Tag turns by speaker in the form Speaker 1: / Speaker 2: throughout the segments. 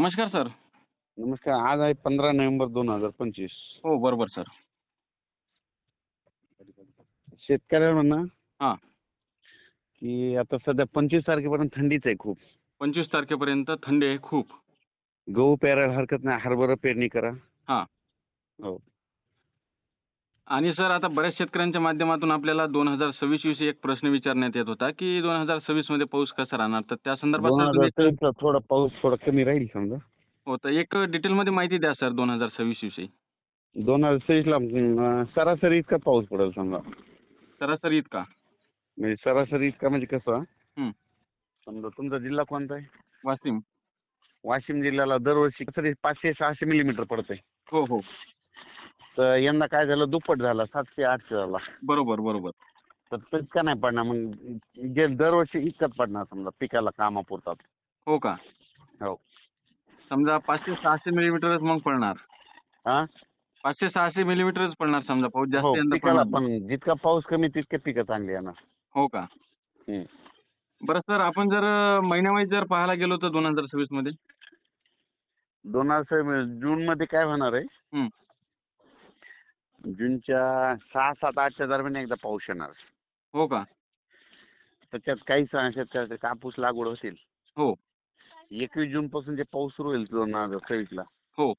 Speaker 1: नमस्कार सर.
Speaker 2: नमस्कार. आज आहे पंधरा नोव्हेंबर दोन हजार पंचवीस.
Speaker 1: हो बरोबर सर.
Speaker 2: शेतकऱ्यांना
Speaker 1: हां.
Speaker 2: की आता सध्या पंचवीस तारखेपर्यंत थंडीच आहे खूप.
Speaker 1: पंचवीस तारखेपर्यंत थंडी आहे खूप.
Speaker 2: गहू पेरायला हरकत नाही. हरभरा पेरणी करा.
Speaker 1: हां.
Speaker 2: हो.
Speaker 1: आणि सर आता बऱ्याच शेतकऱ्यांच्या माध्यमातून आपल्याला दोन हजार सव्वीस विषयी एक प्रश्न विचारण्यात येत होता की दोन हजार सव्वीसमध्ये पाऊस कसा राहणार? तर त्या संदर्भात
Speaker 2: दोन
Speaker 1: सर
Speaker 2: हजार
Speaker 1: तुम्ही
Speaker 2: तेवीसला थोडा पाऊस थोडा कमी राहील समजा.
Speaker 1: हो तर एक डिटेलमध्ये माहिती द्या सर दोन हजार सव्वीस विषयी.
Speaker 2: दोन हजार सव्वीसला अं, सरासरी इतका पाऊस पडेल समजा.
Speaker 1: सरासरी इतका?
Speaker 2: म्हणजे सरासरी इतका म्हणजे कसं?
Speaker 1: हं.
Speaker 2: समजा तुमचा जिल्हा कोणता आहे?
Speaker 1: वाशिम.
Speaker 2: वाशिम जिल्ह्याला दरवर्षी पाचशे सहाशे मिलीमीटर पडतंय.
Speaker 1: हो हो.
Speaker 2: तर यंदा काय झालं दुप्पट झाला सातशे आठशे झाला.
Speaker 1: बरोबर बरोबर.
Speaker 2: तर तितका नाही पडणार? मग जे दरवर्षी इतकंच पडणार समजा पिकाला कामापुरतात
Speaker 1: हो का?
Speaker 2: हो.
Speaker 1: समजा पाचशे सहाशे मिलीमीटरच मग पडणार.
Speaker 2: हा
Speaker 1: पाचशे सहाशे मिलीमीटरच पडणार समजा पाऊस
Speaker 2: हो
Speaker 1: जास्त यंदा
Speaker 2: पिकाला
Speaker 1: पडणार.
Speaker 2: पण जितका पाऊस कमी तितके पिकं चांगली येणार.
Speaker 1: हो का?
Speaker 2: हं.
Speaker 1: बरं सर आपण जर महिन्यावाईज जर पाहायला गेलो तर दोन हजार सव्वीसमध्ये
Speaker 2: दोन हजार जून मध्ये काय होणार आहे. जूनच्या सहा सात आठच्या दरम्यान एकदा पाऊस येणार.
Speaker 1: हो का?
Speaker 2: त्याच्यात काही शेतकऱ्याचे कापूस लागवड होतील.
Speaker 1: हो.
Speaker 2: एकवीस जून पासून जे पाऊस सुरू होईल दोन हजार सव्वीसला
Speaker 1: हो.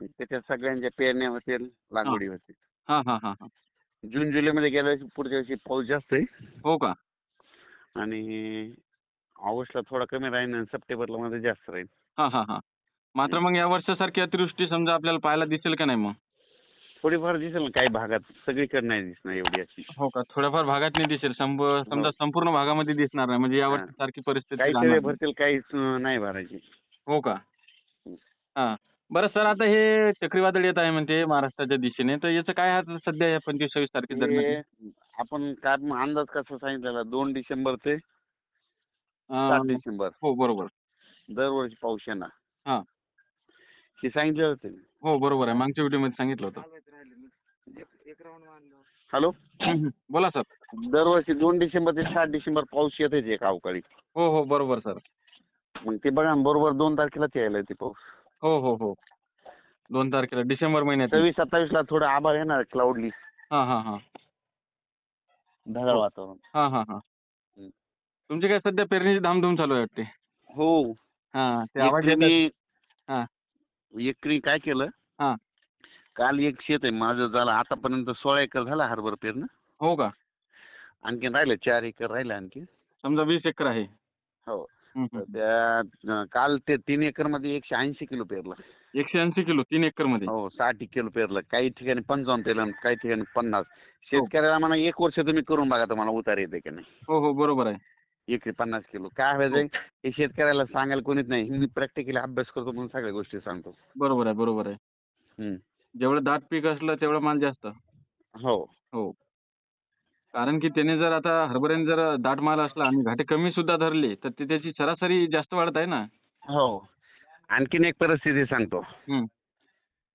Speaker 2: त्याच्यात सगळ्यांच्या पेरण्या होतील लागवडी होतील.
Speaker 1: हां हां हां हां.
Speaker 2: जून जुलैमध्ये गेल्या वर्षी पुढच्या वर्षी पाऊस जास्त आहे.
Speaker 1: हो का?
Speaker 2: आणि ऑगस्टला थोडा कमी राहील आणि सप्टेंबरला मध्ये जास्त राहील
Speaker 1: हां हां हां. मात्र मग या वर्षासारखी अतिवृष्टी समजा आपल्याला पाहायला दिसेल का नाही मग?
Speaker 2: थोडीफार दिसेल ना काही भागात? सगळीकडे नाही दिसणार एवढी अशी.
Speaker 1: हो का? थोड्याफार भागात नाही दिसेल. संप समजा संपूर्ण भागामध्ये दिसणार नाही. म्हणजे या
Speaker 2: हां.
Speaker 1: वर्षी सारखी परिस्थिती
Speaker 2: काही
Speaker 1: राहणार
Speaker 2: सगळे
Speaker 1: नाही.
Speaker 2: भरतील काही अं, नाही भरायची.
Speaker 1: हो का? हां. बरं सर आता हे चक्रीवादळ येत आहे म्हणते महाराष्ट्राच्या दिशेने. तर याचं काय आहे सध्या या पंचवीस सव्वीस तारखे दरम्यान?
Speaker 2: हे आपण काय मग अंदाज कसा सांगितलेला दोन डिसेंबर ते सात
Speaker 1: अं,
Speaker 2: डिसेंबर.
Speaker 1: हो बरोबर.
Speaker 2: दरवर्षी पाऊस येणार.
Speaker 1: हां.
Speaker 2: हे सांगितलं होते.
Speaker 1: हो बरोबर आहे. मागच्या व्हिडिओमध्ये सांगितलं होतं.
Speaker 2: हॅलो
Speaker 1: बोला सर
Speaker 2: दरवर्षी दोन डिसेंबर ते सात डिसेंबर पाऊस येतेच एक अवकाळी.
Speaker 1: हो हो बरोबर सर
Speaker 2: मग ते बघा ना, बरोबर दोन तारखेलाच यायला ते पाऊस.
Speaker 1: हो हो हो. दोन तारखेला डिसेंबर महिन्यात.
Speaker 2: सव्वीस सत्तावीस ला थोडं आभाळ येणार क्लाउडली
Speaker 1: हां हां हां.
Speaker 2: ढगाळ वातावरण.
Speaker 1: हां हां हां. तुमची काय सध्या पेरणीची धामधूम चालू आहे वाटते?
Speaker 2: हो.
Speaker 1: हां ते आवाज
Speaker 2: एकरी
Speaker 1: हां.
Speaker 2: एकरी काय केलं?
Speaker 1: हां.
Speaker 2: काल एक शेत आहे माझं झालं आतापर्यंत सोळा एकर झाला हरभरा पेरणं.
Speaker 1: हो का?
Speaker 2: आणखीन राहिलं चार एकर राहिलं आणखी
Speaker 1: समजा वीस एकर आहे.
Speaker 2: हो.
Speaker 1: हं,
Speaker 2: तर
Speaker 1: हं.
Speaker 2: त्या काल ते तीन एकरमध्ये एकशे ऐंशी किलो पेरलं.
Speaker 1: एकशे ऐंशी किलो तीन एकरमध्ये
Speaker 2: हो साठ किलो पेरलं. काही ठिकाणी पंचावन्न पेरलं काही ठिकाणी पन्नास. शेतकऱ्याला म्हणा एक वर्ष तुम्ही करून बघा तुम्हाला उतार येते की नाही.
Speaker 1: हो हो बरोबर आहे.
Speaker 2: एकरी पन्नास किलो. काय व्हायचंय हे शेतकऱ्याला सांगायला कोणीच नाही. मी प्रॅक्टिकली अभ्यास करतो म्हणून सगळ्या गोष्टी सांगतो.
Speaker 1: बरोबर आहे बरोबर आहे.
Speaker 2: हं.
Speaker 1: जेवढं दाट पीक असलं तेवढं माल जास्त.
Speaker 2: हो.
Speaker 1: हो. कारण की त्याने जर आता हरभऱ्याने जर दाट माल असला आणि घाटे कमी सुद्धा धरले तर ते त्याची सरासरी जास्त वाढत आहे ना?
Speaker 2: हो. आणखीन एक परिस्थिती सांगतो.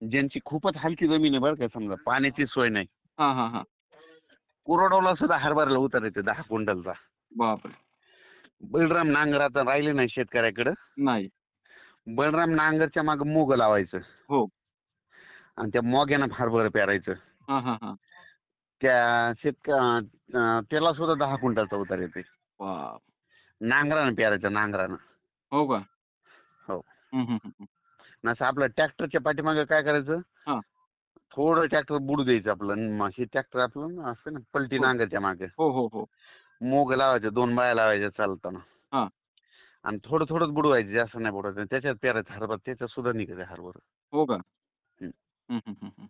Speaker 2: ज्यांची खूपच हलकी जमीन आहे बरं का समजा पाण्याची सोय नाही.
Speaker 1: हां हां हां.
Speaker 2: कोरडवला सुद्धा हरभऱ्याला उतार येते दहा क्विंटलचा.
Speaker 1: बापरे.
Speaker 2: बलराम नांगर आता राहिले नाही शेतकऱ्याकडं.
Speaker 1: नाही.
Speaker 2: बलराम नांगरच्या मागं मोग लावायचं.
Speaker 1: हो.
Speaker 2: आणि त्या मोग्यानं हरभरं पेरायचं
Speaker 1: हां हां हां.
Speaker 2: त्या शेतक त्याला सुद्धा दहा क्विंटलचा उतार येते नांगरानं पेरायचं नांगरानं.
Speaker 1: हो का?
Speaker 2: हो.
Speaker 1: हं, हं, हं, हं.
Speaker 2: आणि असं आपलं ट्रॅक्टरच्या पाठीमागं काय करायचं?
Speaker 1: हां.
Speaker 2: थोडं ट्रॅक्टर बुडू द्यायचं आपलं. हे ट्रॅक्टर आपलं ना असतं ना पलटी
Speaker 1: हो.
Speaker 2: नांगरच्या मागे.
Speaker 1: हो हो हो.
Speaker 2: मोग लावायचं दोन बाया लावायच्या चालताना.
Speaker 1: हां.
Speaker 2: आणि थोडं थोडंच बुडवायचं जास्त नाही बुडवायचं. त्याच्यात पेरायचं हरभरा त्याच्यात सुद्धा निघते हरभरा.
Speaker 1: हो का. हं, हं, हं, हं.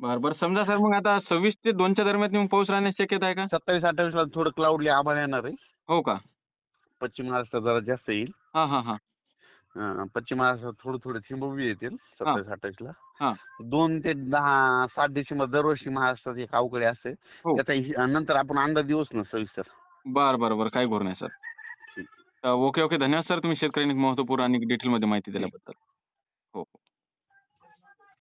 Speaker 1: बरं बरं. समजा सर मग आता सव्वीस ते दोनच्या दरम्यान मग पाऊस राहण्याची शक्यता आहे का?
Speaker 2: सत्तावीस अठ्ठावीसला थोडं क्लाउडली आभाळ येणार आहे.
Speaker 1: हो का?
Speaker 2: पश्चिम महाराष्ट्रात जरा जास्त येईल.
Speaker 1: हां हां हां.
Speaker 2: अं, पश्चिम महाराष्ट्रात थोडं थोडं थिंबवी येतील सत्तावीस अठ्ठावीसला.
Speaker 1: हां.
Speaker 2: दोन ते दहा सात डिसेंबर दरवर्षी महाराष्ट्रात एक अवकडे असते.
Speaker 1: हो.
Speaker 2: त्याचा हि- नंतर आपण अंदाज देऊच ना सविस्तर.
Speaker 1: बरं बरं बरं. काही घोर नाही सर.
Speaker 2: ठीक.
Speaker 1: अ, ओके ओके धन्यवाद सर. तुम्ही शेतकऱ्यांनी महत्त्वपूर्ण आणि डिटेलमध्ये माहिती दिल्याबद्दल. हो हो.